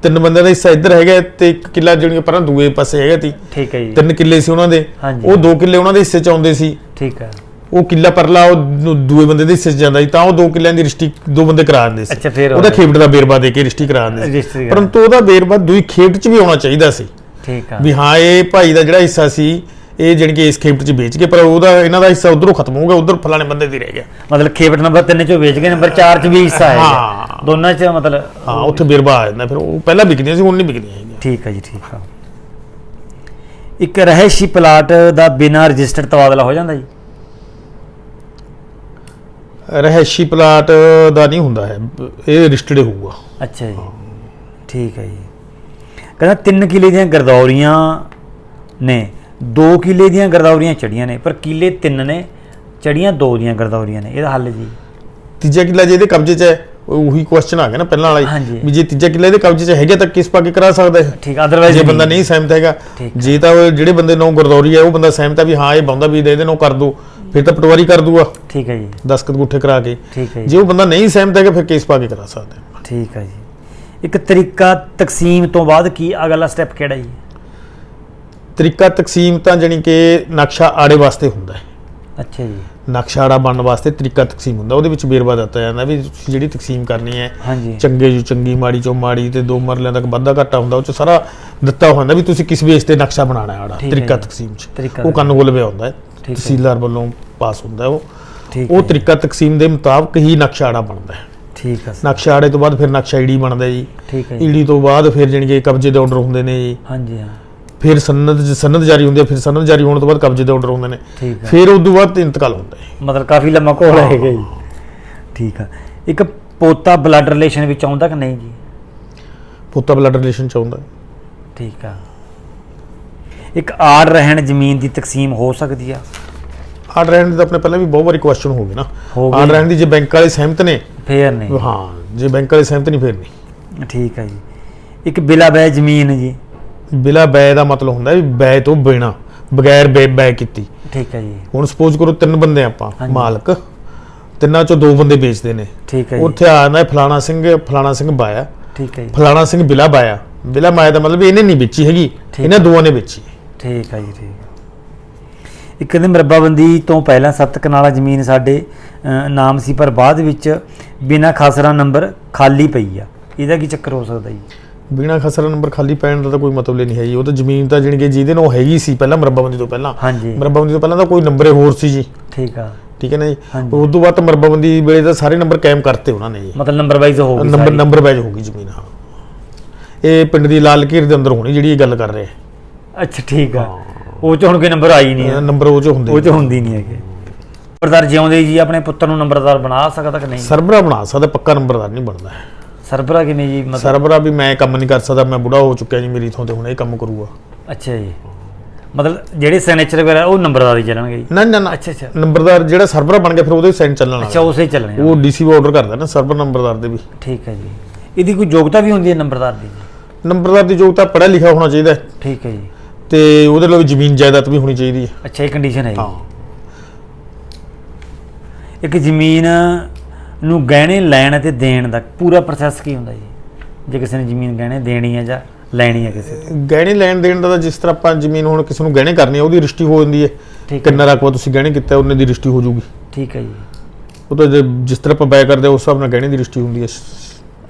ਤਿੰਨ ਬੰਦਿਆਂ ਦਾ ਹਿੱਸਾ ਇੱਧਰ ਹੈਗਾ ਤੇ ਇੱਕ ਕਿੱਲਾ ਜਿਹੜੀਆਂ ਪਰਾਂ ਦੂਏ ਪਾਸੇ ਹੈਗਾ ਤੀ ਠੀਕ ਹੈ ਜੀ। ਤਿੰਨ ਕਿੱਲੇ ਸੀ ਉਹਨਾਂ ਦੇ। ਹਾਂਜੀ। ਉਹ ਦੋ ਕਿੱਲੇ ਉਹਨਾਂ ਦੇ ਹਿੱਸੇ 'ਚ ਆਉਂਦੇ ਸੀ। ਠੀਕ ਹੈ। ਉਹ ਕਿੱਲਾ ਪਰਲਾ ਉਹ ਦੂ- ਦੂਏ ਬੰਦੇ ਦੇ ਹਿੱਸੇ 'ਚ ਜਾਂਦਾ ਸੀ ਤਾਂ ਉਹ ਦੋ ਕਿੱਲਿਆਂ ਦੀ ਰਿਸ਼ਤੀ ਦੋ ਬੰਦੇ ਕਰਾ ਦਿੰਦੇ ਸੀ। ਅੱਛਾ, ਫਿਰ ਉਹਦਾ ਉਹ- ਖੇਪਟ ਦਾ ਬੇਰਬਾ ਦੇ ਕੇ ਰਿਸ਼ਤੀ ਕਰਾ ਦਿੰਦੇ ਸੀ। ਕਰਾ- ਪਰੰਤੂ ਉਹਦਾ ਬੇਰਬਾ ਦੂਈ ਖੇਪਟ 'ਚ ਵੀ ਆਉਣਾ ਚਾਹੀਦਾ ਸੀ। ਠੀਕ ਆ। ਵੀ ਹਾਂ ਇਹ ਭਾਈ ਦਾ ਜਿਹੜਾ ਹਿੱਸਾ ਸੀ ਇਹ ਜਾਣੀ ਕਿ ਇਸ ਖੇਪਟ 'ਚ ਵੇਚ ਕੇ ਪਰ ਉਹਦਾ ਇਹਨਾਂ ਦਾ ਹਿੱਸਾ ਉਧਰੋਂ ਖਤਮ ਹੋ ਗਿਆ ਉਧਰ ਫਲਾਣੇ ਬੰਦੇ ਦੀ ਰਹਿ ਗਿਆ। ਮਤਲਬ ਖੇਪਟ ਨੰਬਰ 3 ਚੋਂ ਵੇਚ ਗਏ ਨੰਬਰ 4 ਚ ਵੀ ਹਿੱਸਾ ਹੈ ਹਾਂ। ਦੋਨਾਂ ਚ ਮਤਲਬ ਹਾਂ ਉੱਥੇ ਬੇਰਬਾ ਆ ਜਾਂਦਾ ਫਿਰ ਉਹ ਪਹਿਲਾਂ ਵਿਕਦੀਆਂ ਸੀ ਹੁਣ ਨਹੀਂ ਵਿਕਦੀਆਂ ਹੈਗੀਆਂ। ਠੀਕ ਹੈ ਜੀ ਠੀਕ ਆ। ਇੱਕ ਰਹਿਸ਼ੀ ਪਲਾਟ ਦਾ ਬਿਨਾਂ ਰਜਿਸਟਰਡ ਤਬਾਦਲਾ ਹੋ ਜਾਂਦਾ ਜੀ? ਰਹਿਸ਼ੀ ਪਲਾਟ ਦਾ ਨਹੀਂ ਹੁੰਦਾ ਹੈ ਇਹ ਰਜਿਸਟਰਡ ਹੋਊਗਾ। ਅੱਛਾ ਜੀ ਠੀਕ ਹੈ ਜੀ। ਕਹਿੰਦਾ 3 ਕਿਲੇ ਦੀਆਂ ਗਰਦੌਰੀਆਂ ਨੇ। 2 ਕਿਲੇ ਦੀਆਂ ਗਰਦੌਰੀਆਂ ਚੜੀਆਂ ਨੇ ਪਰ ਕਿਲੇ 3 ਨੇ ਚੜੀਆਂ 2 ਦੀਆਂ ਗਰਦੌਰੀਆਂ ਨੇ ਇਹਦਾ ਹੱਲ ਜੀ। ਤੀਜਾ ਕਿੱਲਾ ਜੇ ਇਹਦੇ ਕਬਜ਼ੇ 'ਚ ਹੈ ਉਹ ਕੁਐਸਚਨ ਆ ਗਿਆ ਨਾ ਪਹਿਲਾਂ ਵਾਲਾ। ਹੀ। ਵੀ ਜੇ ਤੀਜਾ ਕਿੱਲਾ ਇਹਦੇ ਕਬਜ਼ੇ 'ਚ ਹੈਗਾ ਤਾਂ ਕਿਸ ਪਾ ਕੇ ਕਰਾ ਸਕਦਾ ਹੈ ਠੀਕ ਅਦਰਵਾਈਜ਼ ਜੇ ਬੰਦਾ ਨਹੀਂ ਸਹਿਮਤ ਹੈਗਾ ਜੇ ਤਾਂ ਉਹ ਜਿਹੜੇ ਬੰਦੇ ਨੂੰ ਗਰਦੌਰੀ ਹੈ ਉਹ ਬੰਦਾ ਸਹਿਮਤ ਹੈ ਵੀ ਹਾਂ ਇਹ ਬੰਦਾ ਵੀ ਦੇ ਦੇ ਨੂੰ ਕਰ ਦੋ ਫਿਰ ਤਾਂ ਪਟਵਾਰੀ ਕਰ ਦੂਗਾ। ਠੀਕ ਹੈ ਜੀ। ਦਸਤਖਤ ਗੁੱਠੇ ਕਰਾ ਕੇ। ਠੀਕ ਹੈ ਜੇ। ਜੀ ਉਹ ਬੰਦਾ ਨਹੀਂ ਸਹਿਮਤ ਹੈਗਾ ਫਿਰ ਕੇਸ ਪਾ ਕੇ ਕਰਾ ਸਕਦਾ? ਠੀਕ ਹੈ ਜੀ। ਇੱਕ ਤਰੀਕਾ ਤਕਸੀਮ ਤੋਂ ਬਾਅਦ ਕੀ ਅਗਲਾ ਸਟੈਪ ਕਿਹੜਾ ਜੀ? ਤਰੀਕਾ ਤਕਸੀਮ ਤਾਂ ਜਾਣੀ ਕਿ ਨਕਸ਼ਾ ਆੜੇ ਵਾਸਤੇ ਹੁੰਦਾ ਹੈ। ਅੱਛਾ ਜੀ। ਨਕਸ਼ਾ ਆੜਾ ਬਣਨ ਵਾਸਤੇ ਤਰੀਕਾ ਤਕਸੀਮ ਹੁੰਦਾ। ਉਹਦੇ ਵਿੱਚ ਵੇਰਵਾ ਦਿੱਤਾ ਜਾਂਦਾ ਵੀ ਤੁਸੀਂ ਜਿਹੜੀ ਤਕਸੀਮ ਕਰਨੀ ਹੈ ਚੰਗੇ ਜੋ ਚੰਗੀ ਮਾੜੀ ਚੋਂ ਮਾੜੀ ਤੇ ਦੋ ਮਰਲਿਆਂ ਤੱਕ ਵਾਧਾ ਘਾਟਾ ਹੁੰਦਾ ਉਹ ਚ ਸਾਰਾ ਦਿੱਤਾ ਹੁੰਦਾ ਵੀ ਤੁਸੀਂ ਕਿਸ ਬੇਸ ਤੇ ਨਕਸ਼ਾ ਬਣਾਉਣਾ ਹੈ ਆੜਾ ਤਰੀਕਾ। ਤਕਸੀਮ ਚ। ਉਹ ਕੰਨ ਕੋਲ ਪਿਆ ਹੁੰਦਾ ਹੈ। ਤਹਿਸੀਲਦਾਰ ਵੱਲੋਂ ਪਾਸ ਹੁੰਦਾ ਉਹ। ਉਹ ਤਰੀਕਾ ਤਕਸੀਮ ਦੇ ਮੁਤਾਬਕ ਹੀ ਨਕਸ਼ਾ ਆੜਾ ਬਣਦਾ ਹੈ। ਠੀਕ ਹੈ। ਨਕਸ਼ਾ ਆੜੇ ਤੋਂ ਬਾਅਦ ਫਿਰ ਨਕਸ਼ਾ ਈੜੀ ਬਣਦਾ ਜੀ। ਠੀਕ ਹੈ ਜੀ। ਈੜੀ ਤੋਂ ਬਾਅਦ ਫਿਰ ਕਿ ਕਬਜ਼ੇ ਦੇ ਆਰਡਰ ਹੁੰਦੇ ਨੇ ਜੀ। ਹਾਂਜੀ ਹਾਂ। ਫਿਰ ਸਨਦ ਸਨਦ ਜਾਰੀ ਹੁੰਦੀ ਹੈ ਫਿਰ ਸਨਦ ਜਾਰੀ ਹੋਣ ਤੋਂ ਬਾਅਦ ਕਬਜ਼ੇ ਦੇ ਆਰਡਰ ਹੁੰਦੇ ਨੇ। ਠੀਕ ਹੈ। ਫਿਰ ਉਸ ਤੋਂ ਬਾਅਦ ਇੰਤਕਾਲ ਹੁੰਦਾ ਹੈ। ਮਤਲਬ ਕਾਫੀ ਲੰਮਾ ਕੋਲ ਹੈਗਾ ਜੀ। ਠੀਕ ਆ। ਇੱਕ ਪੋਤਾ ਬਲੱਡ ਰਿਲੇਸ਼ਨ ਵਿੱਚ ਆਉਂਦਾ ਕਿ ਨਹੀਂ ਜੀ? ਪੁੱਤਾ ਬਲੱਡ ਰਿਲੇਸ਼ਨ ਚ ਆਉਂਦਾ ਠੀਕ ਆ। ਇੱਕ ਆੜ ਰਹਿਣ ਜ਼ਮੀਨ ਦੀ ਤਕਸੀਮ ਹੋ ਸਕਦੀ ਆ? ਆਰਡਰ ਰਹਿਣ ਦੀ ਆਪਣੇ ਪਹਿਲਾਂ ਵੀ ਬਹੁਤ ਵਾਰੀ ਕੁਐਸਚਨ ਹੋ ਗਏ ਨਾ। ਆਰਡਰ ਰਹਿਣ ਦੀ ਜੇ ਬੈਂਕ ਵਾਲੇ ਸਹਿਮਤ ਨੇ ਫੇਰ ਨਹੀਂ। ਹਾਂ ਜੇ ਬੈਂਕ ਵਾਲੇ ਸਹਿਮਤ ਨਹੀਂ ਫਿਰ ਨਹੀਂ। ਠੀਕ ਆ ਜੀ। ਇੱਕ ਬਿਲਾ ਬੈ ਜ਼ਮੀਨ ਜੀ। ਬਿਲਾ ਬੈ ਦਾ ਮਤਲਬ ਹੁੰਦਾ ਵੀ ਬੈ ਤੋਂ ਬਿਨਾ ਬਗੈਰ ਬੈ ਬੈ ਕੀਤੀ। ਠੀਕ ਹੈ ਜੀ। ਹੁਣ ਸਪੋਜ਼ ਕਰੋ ਤਿੰਨ ਬੰਦੇ ਆਪਾਂ। ਮਾਲਕ ਤਿੰਨਾਂ ਚੋਂ ਦੋ ਬੰਦੇ ਵੇਚਦੇ ਨੇ। ਠੀਕ ਹੈ ਜੀ। ਉੱਥੇ ਆ ਜਾਂਦਾ ਹੈ ਫਲਾਣਾ ਸਿੰਘ ਫਲਾਣਾ ਸਿੰਘ ਬਾਇਆ। ਠੀਕ ਹੈ ਜੀ। ਫਲਾਣਾ ਸਿੰਘ ਬਿਲਾ ਬਾਇਆ। ਬਿਲਾ ਮਾਇਆ ਦਾ ਮਤਲਬ ਇਹਨੇ ਨਹੀਂ ਵੇਚੀ ਹੈਗੀ। ਇਹਨਾਂ ਦੋਵਾਂ ਨੇ ਵੇਚੀ। ਠੀਕ ਹੈ ਜੀ ਠੀਕ। ਇੱਕ ਕਹਿੰਦੇ ਮਰੱਬਾਬੰਦੀ ਤੋਂ ਪਹਿਲਾਂ ਸੱਤ ਕਨਾਲਾ ਜ਼ਮੀਨ ਸਾਡੇ ਨਾਮ ਸੀ ਪਰ ਬਾਅਦ ਵਿੱਚ ਬਿਨਾ ਖਾਸਰਾ ਨੰਬਰ ਖਾਲੀ ਪਈ ਆ। ਇਹਦਾ ਕੀ ਚੱਕਰ ਹੋ ਸਕਦਾ ਜੀ? ਬਿਨਾ ਖਸਰਾ ਨੰਬਰ ਖਾਲੀ ਪੈਣ ਦਾ ਤਾਂ ਕੋਈ ਮਤਲਬ ਹੀ ਨਹੀਂ ਹੈ ਜੀ। ਉਹ ਤਾਂ ਜ਼ਮੀਨ ਤਾਂ ਜਾਣੀ ਕਿ ਜਿਹਦੇ ਨਾਲ ਹੈਗੀ ਸੀ ਪਹਿਲਾਂ ਮਰੱਬਾਬੰਦੀ ਤੋਂ ਪਹਿਲਾਂ। ਹਾਂਜੀ। ਮਰੱਬਾਬੰਦੀ ਤੋਂ ਪਹਿਲਾਂ ਤਾਂ ਕੋਈ ਨੰਬਰ ਹੀ ਹੋਰ ਸੀ ਜੀ। ਠੀਕ ਆ। ਠੀਕ ਹੈ ਨਾ ਜੀ। ਉਸ ਤੋਂ ਬਾਅਦ ਮਰੱਬਾਬੰਦੀ ਵੇਲੇ ਤਾਂ ਸਾਰੇ ਨੰਬਰ ਕਾਇਮ ਕਰਤੇ ਉਹਨਾਂ ਨੇ ਜੀ। ਮਤਲਬ ਨੰਬਰ ਵਾਈਜ਼ ਹੋ ਗਈ ਨੰਬਰ। ਨੰਬਰ ਵਾਈਜ਼ ਹੋਗੀ ਜ਼ਮੀਨ ਹਾਂ। ਇਹ ਪਿੰਡ ਦੀ ਲਾਲ ਘੇਰ ਦੇ ਅੰਦਰ ਹੋਣੀ ਜਿਹੜੀ ਇਹ ਗੱਲ ਕਰ ਰਹੇ ਅੱਛਾ ਠੀਕ ਆ। ਉਹ ਚ ਹੁਣ ਕੋਈ ਨੰਬਰ ਆਈ ਨਹੀਂ ਹੈ। ਨੰਬਰ ਉਹ ਚ ਹੁੰਦੇ ਉਹ ਚ ਹੁੰਦੀ ਨਹੀਂ ਹੈਗੇ। ਨੰਬਰਦਾਰ ਜਿਉਂਦੇ ਜੀ ਆਪਣੇ ਪੁੱਤਰ ਨੂੰ ਨੰਬਰਦਾਰ ਬਣਾ ਸਕਦਾ ਕਿ ਨਹੀਂ? ਸਰਬਰਾ ਬਣਾ ਸਕਦਾ ਪੱਕਾ ਨੰਬਰਦਾਰ ਨਹੀਂ ਬਣਦਾ। ਹੈ ਸਰਬਰਾ ਕਿਵੇਂ ਜੀ ਮਤਲਬ? ਸਰਬਰਾ ਵੀ ਮੈਂ ਕੰਮ ਨਹੀਂ ਕਰ ਸਕਦਾ ਮੈਂ ਬੁੜਾ ਹੋ ਚੁੱਕਿਆ ਜੀ ਮੇਰੀ ਥਾਂ ਤੇ ਹੁਣ ਇਹ ਕੰਮ ਕਰੂਗਾ। ਅੱਛਾ ਜੀ। ਮਤਲਬ ਜਿਹੜੇ ਸਿਗਨੇਚਰ ਵਗੈਰਾ ਉਹ ਨੰਬਰਦਾਰ ਹੀ ਚੱਲਣਗੇ ਜੀ? ਨਾ ਨਾ ਨਾ। ਅੱਛਾ ਅੱਛਾ। ਨੰਬਰਦਾਰ ਜਿਹੜਾ ਸਰਬਰਾ ਬਣ ਗਿਆ ਫਿਰ ਉਹਦੇ ਸੈਂਡ ਚੱਲਣ ਅੱਛਾ ਉਸੇ ਹੀ ਚੱਲਣੇ ਆ। ਉਹ ਡੀਸੀ ਆਰਡਰ ਕਰਦਾ ਨਾ ਸਰਬਰ ਨੰਬਰਦਾਰ ਦੇ ਵੀ। ਠੀਕ ਹੈ ਜੀ। ਇਹਦੀ ਕੋਈ ਯੋਗਤਾ ਵੀ ਹੁੰਦੀ ਹੈ ਨੰਬਰਦਾਰ ਦੀ? ਨੰਬਰਦਾਰ ਦੀ ਯੋਗਤਾ ਪੜ੍ਹਿਆ ਲਿਖਿਆ ਹੋਣਾ ਚਾਹੀਦਾ ਹੈ। ਠੀਕ ਹੈ ਜੀ। ਤੇ ਉਹਦੇ ਲਈ ਜ਼ਮੀਨ ਜਾਇਦਾਦ ਵੀ ਹੋਣੀ ਚਾਹੀਦੀ ਹੈ। ਅੱਛਾ ਇਹ ਕੰਡੀਸ਼ਨ ਹੈ ਜੀ। ਹਾਂ। ਇੱਕ ਜ਼ਮੀਨ ਨੂੰ ਗਹਿਣੇ ਲੈਣ ਅਤੇ ਦੇਣ ਦਾ ਪੂਰਾ ਪ੍ਰੋਸੈਸ ਕੀ ਹੁੰਦਾ ਜੀ? ਜੇ ਕਿਸੇ ਨੇ ਜ਼ਮੀਨ ਗਹਿਣੇ ਦੇਣੀ ਹੈ ਜਾਂ ਲੈਣੀ ਹੈ ਕਿਸੇ ਤੋਂ। ਗਹਿਣੇ ਲੈਣ ਦੇਣ ਦਾ ਤਾਂ ਜਿਸ ਤਰ੍ਹਾਂ ਆਪਾਂ ਜ਼ਮੀਨ ਹੁਣ ਕਿਸੇ ਨੂੰ ਗਹਿਣੇ ਕਰਨੀ ਹੈ ਉਹਦੀ ਰਿਸ਼ਤੀ ਹੋ ਜਾਂਦੀ ਹੈ। ਕਿੰਨਾ ਰਕਬਾ ਤੁਸੀਂ ਗਹਿਣੇ ਕੀਤਾ ਉਹਨੇ ਦੀ ਰਿਸ਼ਤੀ ਹੋ ਜਾਊਗੀ। ਠੀਕ ਹੈ ਜੀ। ਉਹ ਤਾਂ ਜਿਸ ਤਰ੍ਹਾਂ ਆਪਾਂ ਬੈ ਕਰਦੇ ਉਸ ਹਿਸਾਬ ਨਾਲ ਗਹਿਣੇ ਦੀ ਰਿਸ਼ਤੀ ਹੁੰਦੀ ਹੈ।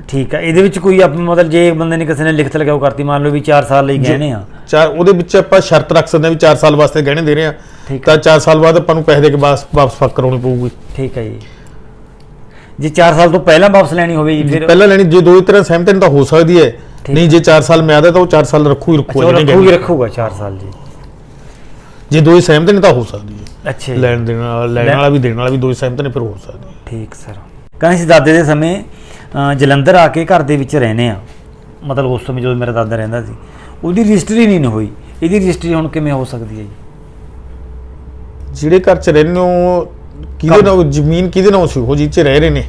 ਠੀਕ ਹੈ। ਇਹਦੇ ਵਿੱਚ ਕੋਈ ਆਪ ਮਤਲਬ ਜੇ ਬੰਦੇ ਨੇ ਕਿਸੇ ਨੇ ਲਿਖਤ ਲਗਾਓ ਕਰਤੀ ਮੰਨ ਲਓ ਵੀ 4 ਸਾਲ ਲਈ ਗਹਿਣੇ ਆ। ਚਾਰ ਉਹਦੇ ਵਿੱਚ ਆਪਾਂ ਸ਼ਰਤ ਰੱਖ ਸਕਦੇ ਹਾਂ ਵੀ 4 ਸਾਲ ਵਾਸਤੇ ਗਹਿਣੇ ਦੇ ਰਹੇ ਠੀਕ ਤਾਂ 4 ਸਾਲ ਬਾਅਦ ਆਪਾਂ ਨੂੰ ਪੈਸੇ ਦੇ ਕੇ ਵਾਪਸ ਵਾਪਸ ਕਰਾਉਣੀ ਪਊਗੀ। ਠੀਕ ਹੈ ਜੀ। ਜੇ 4 ਸਾਲ ਤੋਂ ਪਹਿਲਾਂ ਵਾਪਸ ਲੈਣੀ ਹੋਵੇ ਜੀ ਫਿਰ ਪਹਿਲਾਂ ਲੈਣੀ ਜੇ ਦੋ ਹੀ ਤਰ੍ਹਾਂ ਸਹਿਮਤ ਨੇ ਤਾਂ ਹੋ ਸਕਦੀ ਹੈ। ਨਹੀਂ ਜੇ 4 ਸਾਲ ਮਿਆਦ ਹੈ ਤਾਂ ਉਹ 4 ਸਾਲ ਰੱਖੂ ਹੀ ਰੱਖੂ ਉਹ ਜਿਹੜੇ ਰੱਖੂਗੀ ਗਹਿਣੇ। ਰੱਖੂਗਾ 4 ਸਾਲ ਜੀ। ਜੇ ਦੋ ਹੀ ਸਹਿਮਤ ਨੇ ਤਾਂ ਹੋ ਸਕਦੀ ਹੈ। ਅੱਛਾ ਲੈਣ ਦੇਣ ਲੈਣ ਵਾਲਾ ਵੀ ਦੇਣ ਵਾਲਾ ਵੀ ਦੋ ਹੀ ਸਹਿਮਤ ਨੇ ਫਿਰ ਹੋ ਸਕਦੀ ਹੈ। ਠੀਕ ਸਰ। ਕਹਿੰਦੇ ਸੀ ਦਾਦੇ ਦੇ ਸਮੇਂ ਜਲੰਧਰ ਆ ਕੇ ਘਰ ਦੇ ਵਿੱਚ ਰਹਿੰਦੇ ਆ। ਮਤਲਬ ਉਸ ਸਮੇਂ ਜਦੋਂ ਮੇਰਾ ਦਾਦਾ ਰਹਿੰਦਾ ਸੀ। ਉਹਦੀ ਰਜਿਸਟਰੀ ਨਹੀਂ ਹੋਈ। ਇਹਦੀ ਰਜਿਸਟਰੀ ਹੁਣ ਕਿਵੇਂ ਹੋ ਸਕਦੀ ਹੈ ਜੀ? ਜਿਹੜੇ ਘਰ 'ਚ ਰਹਿੰਦੇ ਹੋ ਕਿਹਦੇ? ਨਾਲ ਜ਼ਮੀਨ ਕਿਹਦੇ ਨਾਲ ਸੀ? ਉਹ 'ਚ ਰਹਿ ਰਹੇ ਨੇ।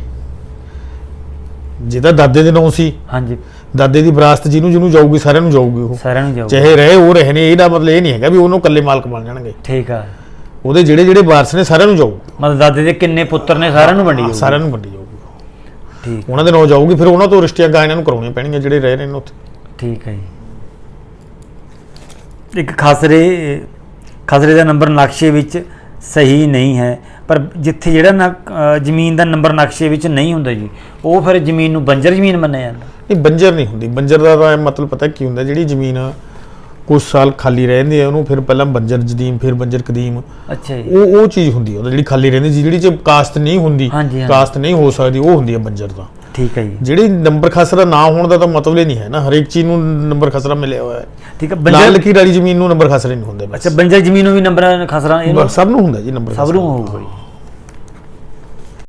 ਜਿਹਦਾ ਦਾਦੇ ਦੇ ਨਾਂ ਸੀ। ਹਾਂਜੀ। ਦਾਦੇ ਦੀ ਵਿਰਾਸਤ ਜਿਹਨੂੰ ਜਿਹਨੂੰ ਜਾਊਗੀ ਸਾਰਿਆਂ ਨੂੰ ਜਾਊਗੀ ਉਹ। ਸਾਰਿਆਂ ਨੂੰ ਜਾਊਗਾ। ਚਾਹੇ ਰਹੇ ਉਹ ਰਹੇ ਨੇ ਇਹਦਾ ਮਤਲਬ ਇਹ ਨਹੀਂ ਹੈਗਾ ਵੀ ਉਹਨੂੰ ਇਕੱਲੇ ਮਾਲਕ ਬਣ ਜਾਣਗੇ। ਠੀਕ ਆ। ਉਹਦੇ ਜਿਹੜੇ ਜਿਹੜੇ ਵਾਰਸ ਨੇ ਸਾਰਿਆਂ ਨੂੰ ਜਾਊ। ਮਤਲਬ ਦਾਦੇ ਦੇ ਕਿੰਨੇ ਪੁੱਤਰ ਨੇ ਸਾਰਿਆਂ ਨੂੰ ਵੰਡੀ ਜਾਊਗੀ। ਸਾਰਿਆਂ ਨੂੰ ਵੰਡੀ ਜਾਊਗੀ ਠੀਕ। ਉਹਨਾਂ ਦੇ ਨਾਂ ਜਾਊਗੀ ਫਿਰ ਉਹਨਾਂ ਤੋਂ ਰਿਸ਼ਤੀਆਂ ਗਾਂ ਇਹਨਾਂ ਨੂੰ ਕਰਾਉਣੀਆਂ ਪੈਣਗੀਆਂ ਜਿਹੜੇ ਰਹਿ ਰਹੇ ਨੇ ਉੱਥੇ। ਠੀਕ ਹੈ ਜੀ। ਇੱਕ ਖਸਰੇ ਖਸਰੇ ਦਾ ਨੰਬਰ ਨਕਸ਼ੇ ਵਿੱਚ ਸਹੀ ਨਹੀਂ ਹੈ। ਪਰ ਜਿੱਥੇ ਜਿਹੜਾ ਨਾ ਜ਼ਮੀਨ ਦਾ ਨੰਬਰ ਨਕਸ਼ੇ ਵਿੱਚ ਨਹੀਂ ਹੁੰਦਾ ਜੀ ਉਹ ਫਿਰ ਜ਼ਮੀਨ ਨੂੰ ਬੰਜਰ ਜ਼ਮੀਨ ਮੰਨਿਆ ਜਾਂਦਾ। ਇਹ ਬੰਜਰ ਨਹੀਂ ਹੁੰਦੀ। ਬੰਜਰ ਦਾ ਤਾਂ ਮਤਲਬ ਪਤਾ ਕੀ ਹੁੰਦਾ ਜਿਹੜੀ ਜ਼ਮੀਨ ਕੁਝ ਸਾਲ ਖਾਲੀ ਰਹਿੰਦੀ ਹੈ ਉਹਨੂੰ ਫਿਰ ਪਹਿਲਾਂ ਬੰਜਰ ਜਦੀਮ ਫਿਰ ਬੰਜਰ ਕਦੀਮ। ਅੱਛਾ ਜੀ। ਉਹ ਉਹ ਚੀਜ਼ ਹੁੰਦੀ ਹੈ ਜਿਹੜੀ ਖਾਲੀ ਰਹਿੰਦੀ ਜਿਹੜੀ ਚ ਕਾਸਤ ਨਹੀਂ ਹੁੰਦੀ। ਕਾਸਤ ਨਹੀਂ ਹੋ ਸਕਦੀ ਉਹ ਹੁੰਦੀ ਹੈ ਬੰਜਰ ਦਾ ਠੀਕ ਹੈ ਜੀ। ਜਿਹੜੀ ਨੰਬਰ ਖਸਰਾ ਨਾ ਹੋਣ ਦਾ ਤਾਂ ਮਤਲਬ ਹੀ ਨਹੀਂ ਹੈ ਨਾ। ਹਰੇਕ ਚੀਜ਼ ਨੂੰ ਨੰਬਰ ਖਸਰਾ ਮਿਲਿਆ ਹੋਇਆ ਹੈ। ਠੀਕ ਹੈ ਬੰਜਰ ਲਕੀਰ ਵਾਲੀ ਜ਼ਮੀਨ ਨੂੰ ਨੰਬਰ ਖਸਰੇ ਨਹੀਂ ਹੁੰਦੇ ਅੱਛਾ ਬੰਜਰ ਜ਼ਮੀਨ ਨੂੰ ਵੀ ਨੰਬਰ ਖਸਰਾ ਇਹਨੂੰ ਬਸ ਸਭ ਨੂੰ ਹੁੰਦਾ ਜੀ ਨੰਬਰ ਸਭ ਨੂੰ ਹੋਊਗਾ ਜੀ।